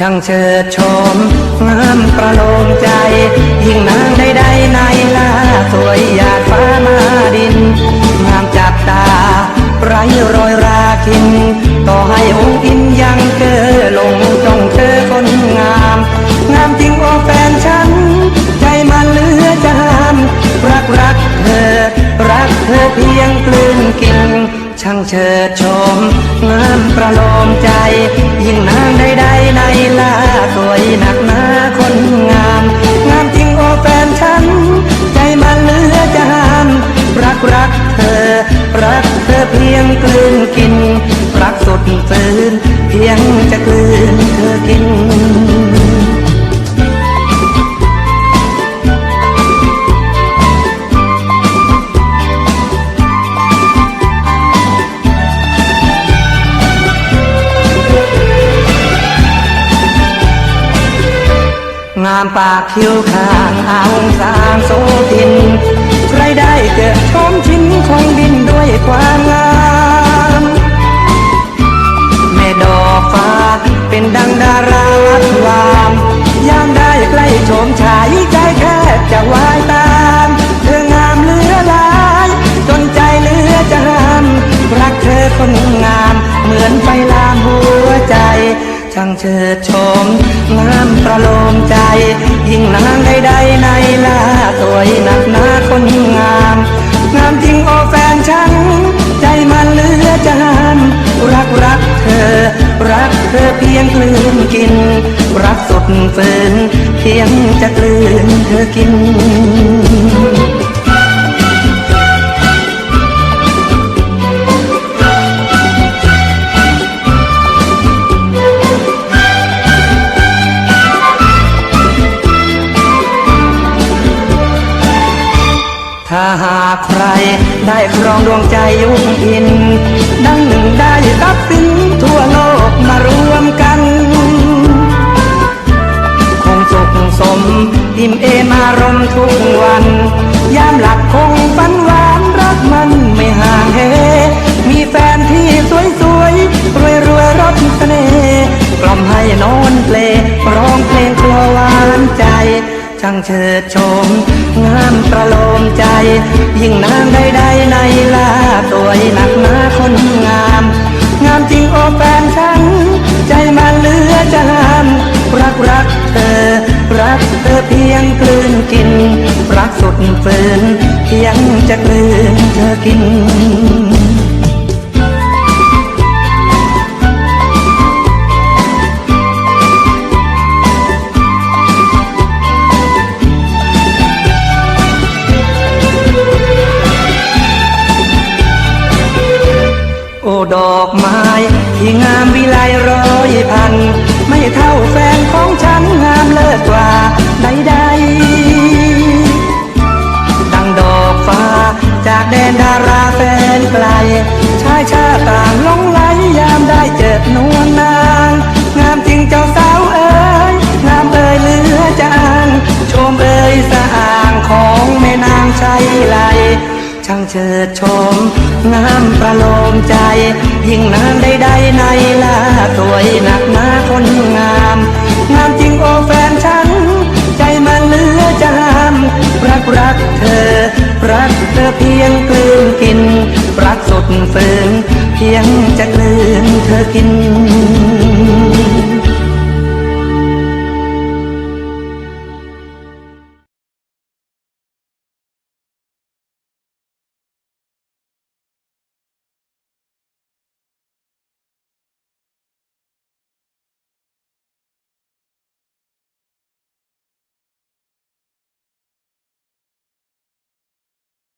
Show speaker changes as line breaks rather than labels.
ช่างเชิดชมงามประโลมใจ ยิ่งนางใดๆในล่าสวยหยาดฟ้ามาดินงามจับตาไรรอยราคิน ต่อให้องค์อินยังเกอลงจ้องเธอคนงาม งามจริงโอแฟนฉัน ใจมันเหลือจะห้ามรักรักเธอ รักเธอเพียงกลืนกิน ช่างเชิดชม ประโลมใจ ยิ่งนางใดๆในล่าสวยหนักหนาคนงาม งามจริงโอแฟนฉัน ใจมันเหลือจะห้าม รักรักเธอ รักเธอเพียงกลืามปากคิ้วข้างอ่างสางโสพิน ใครได้เกิดชมชินคงดินด้วยความงาม ช่างเชิดชม งามประโลมใจ ยิ่งนางใดๆในล่าสวยหนักหนาคนงาม งามจริงโอแฟนฉัน ใจมันเหลือจามรักรักเธอ รักเธอเพียงกลืนกิน รักสุดฝืนเพียงจะกลืนเธอกินากใคร ได้ครองดวงใจยุ่งอิน ดังหนึ่งได้ทรัพย์สินทั่วโลกมารวมกัน คงสุขสมอิ่มเอมารมทุกวัน ยามหลับคงฝันหวานรักมันไม่ห่างเหมีแฟนที่สวยสวยรวยรวยๆรบเสน่ห์กล่อม ช่างเชิดชม งามประโลมใจ ยิ่งนางใดๆในลาสวยหนักหนาคนงาม งามจริงโอแฟนฉัน ใจมันเหลือจะห้าม รักรักเธอ รักเธอเพียงกลืนกิน รักสุดฝืนเพียงจะกลืนเธอกิน ดอกไม้ ที่งามวิไลร้อยพัน ไม่เท่าแฟนของฉันงามเลิศกว่าใดๆดังดอกฟ้า จากแดนดาราแฟนไกล ชายชาติต่างหลงไหลยามได้เจอนวลนาง งามจริงเจ้า ช่างเชิดชม งามประโลมใจ ยิ่งนางใดๆในล่าสวยหนักหนาคนงาม งามจริงโอแฟนฉัน ใจมันเลือจามรักรักเธอ รักเธอเพียงกลืนกิน รักสุดฝืนเพียงจะกลืนเธอกิน